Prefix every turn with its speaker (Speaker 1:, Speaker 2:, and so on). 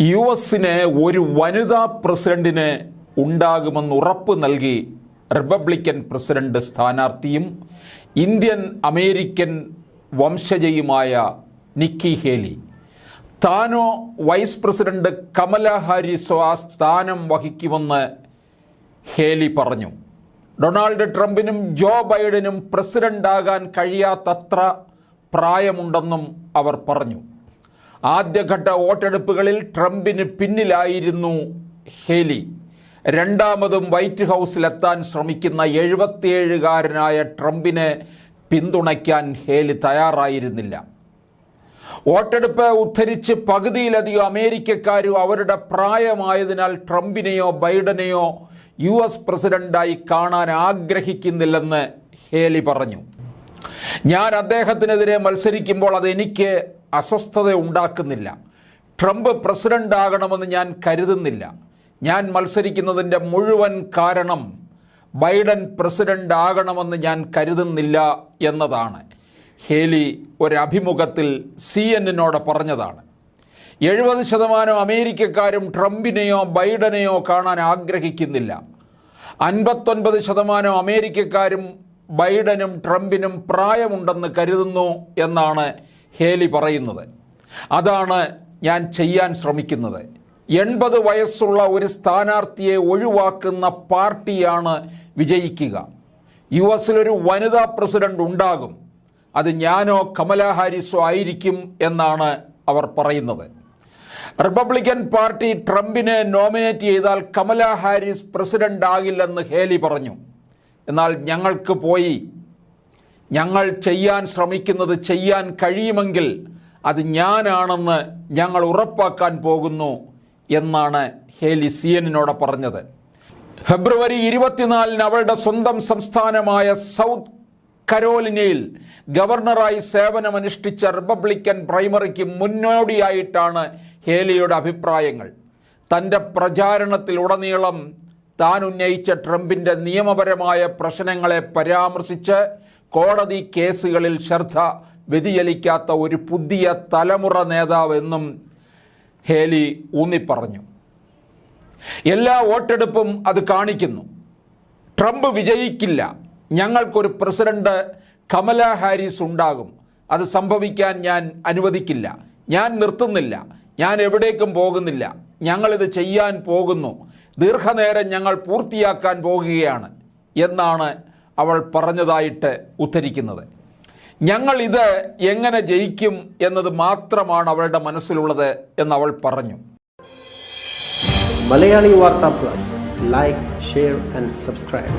Speaker 1: U എസിന് ഒരു വനിതാ പ്രസിഡന്റിന് ഉണ്ടാകുമെന്ന് ഉറപ്പ് നൽകി റിപ്പബ്ലിക്കൻ പ്രസിഡന്റ് സ്ഥാനാർത്ഥിയും ഇന്ത്യൻ അമേരിക്കൻ വംശജയുമായ നിക്കി ഹേലി. താനോ വൈസ് പ്രസിഡന്റ് കമല ഹാരിസോ ആ സ്ഥാനം വഹിക്കുമെന്ന് ഹേലി പറഞ്ഞു. ഡൊണാൾഡ് ട്രംപിനും ജോ ബൈഡനും പ്രസിഡന്റാകാൻ കഴിയാത്തത്ര പ്രായമുണ്ടെന്നും അവർ പറഞ്ഞു. ആദ്യഘട്ട വോട്ടെടുപ്പുകളിൽ ട്രംപിന് പിന്നിലായിരുന്നു ഹേലി. രണ്ടാമതും വൈറ്റ് ഹൗസിലെത്താൻ ശ്രമിക്കുന്ന എഴുപത്തിയേഴുകാരനായ ട്രംപിനെ പിന്തുണയ്ക്കാൻ ഹേലി തയ്യാറായിരുന്നില്ല. വോട്ടെടുപ്പ് ഉദ്ധരിച്ച് പകുതിയിലധികം അമേരിക്കക്കാരും അവരുടെ പ്രായമായതിനാൽ ട്രംപിനെയോ ബൈഡനെയോ യു എസ് പ്രസിഡന്റായി കാണാൻ ആഗ്രഹിക്കുന്നില്ലെന്ന് ഹേലി പറഞ്ഞു. ഞാൻ അദ്ദേഹത്തിനെതിരെ മത്സരിക്കുമ്പോൾ അതെനിക്ക് അസ്വസ്ഥത ഉണ്ടാക്കുന്നില്ല. ട്രംപ് പ്രസിഡന്റ് ആകണമെന്ന് ഞാൻ കരുതുന്നില്ല. ഞാൻ മത്സരിക്കുന്നതിന്റെ മുഴുവൻ കാരണം ബൈഡൻ പ്രസിഡന്റ് ആകണമെന്ന് ഞാൻ കരുതുന്നില്ല എന്നതാണ്. ഹേലി ഒരഭിമുഖത്തിൽ സി എന്നിനോട് പറഞ്ഞതാണ്. എഴുപത് ശതമാനം അമേരിക്കക്കാരും ട്രംപിനെയോ ബൈഡനെയോ കാണാൻ ആഗ്രഹിക്കുന്നില്ല. അൻപത്തൊൻപത് ശതമാനം അമേരിക്കക്കാരും ബൈഡനും ട്രംപിനും പ്രായമുണ്ടെന്ന് കരുതുന്നു എന്നാണ് ഹേലി പറയുന്നത്. അതാണ് ഞാൻ ചെയ്യാൻ ശ്രമിക്കുന്നത്. എൺപത് വയസ്സുള്ള ഒരു സ്ഥാനാർത്ഥിയെ ഒഴിവാക്കുന്ന പാർട്ടിയാണ് വിജയിക്കുക. യു എസിലൊരു വനിതാ പ്രസിഡന്റ് ഉണ്ടാകും. അത് ഞാനോ കമല ഹാരിസോ ആയിരിക്കും എന്നാണ് അവർ പറയുന്നത്. റിപ്പബ്ലിക്കൻ പാർട്ടി ട്രംപിനെ നോമിനേറ്റ് ചെയ്താൽ കമലാ ഹാരിസ് പ്രസിഡന്റ് ആകില്ലെന്ന് ഹേലി പറഞ്ഞു. എന്നാൽ ഞങ്ങൾക്ക് പോയി ഞങ്ങൾ ചെയ്യാൻ ശ്രമിക്കുന്നത് ചെയ്യാൻ കഴിയുമെങ്കിൽ അത് ഞാനാണെന്ന് ഞങ്ങൾ ഉറപ്പാക്കാൻ പോകുന്നു എന്നാണ് ഹേലി സിയനിനോട് പറഞ്ഞത്. ഫെബ്രുവരി ഇരുപത്തിനാലിന് അവളുടെ സ്വന്തം സംസ്ഥാനമായ സൗത്ത് കരോലിനയിൽ ഗവർണറായി സേവനമനുഷ്ഠിച്ച റിപ്പബ്ലിക്കൻ പ്രൈമറിക്ക് മുന്നോടിയായിട്ടാണ് ഹേലിയുടെ അഭിപ്രായങ്ങൾ. തന്റെ പ്രചാരണത്തിലുടനീളം താൻ ഉന്നയിച്ച ട്രംപിന്റെ നിയമപരമായ പ്രശ്നങ്ങളെ പരാമർശിച്ച് കോടതി കേസുകളിൽ ശ്രദ്ധ വ്യതിചലിക്കാത്ത ഒരു പുതിയ തലമുറ നേതാവെന്നും ഹേലി ഊന്നിപ്പറഞ്ഞു. എല്ലാ വോട്ടെടുപ്പും അത് കാണിക്കുന്നു. ട്രംപ് വിജയിക്കില്ല. ഞങ്ങൾക്കൊരു പ്രസിഡന്റ് കമല ഹാരിസ് ഉണ്ടാകും. അത് സംഭവിക്കാൻ ഞാൻ അനുവദിക്കില്ല. ഞാൻ നിർത്തുന്നില്ല. ഞാൻ എവിടേക്കും പോകുന്നില്ല. ഞങ്ങളിത് ചെയ്യാൻ പോകുന്നു. ദീർഘനേരം ഞങ്ങൾ പൂർത്തിയാക്കാൻ പോകുകയാണ് എന്നാണ് അവൾ പറഞ്ഞതായിട്ട് ഉദ്ധരിക്കുന്നത്. ഞങ്ങൾ ഇത് എങ്ങനെ ജയിക്കും എന്നത് മാത്രമാണ് അവളുടെ മനസ്സിലുള്ളത് എന്ന് അവൾ പറഞ്ഞു.
Speaker 2: Malayali Vartha plus. Like share and subscribe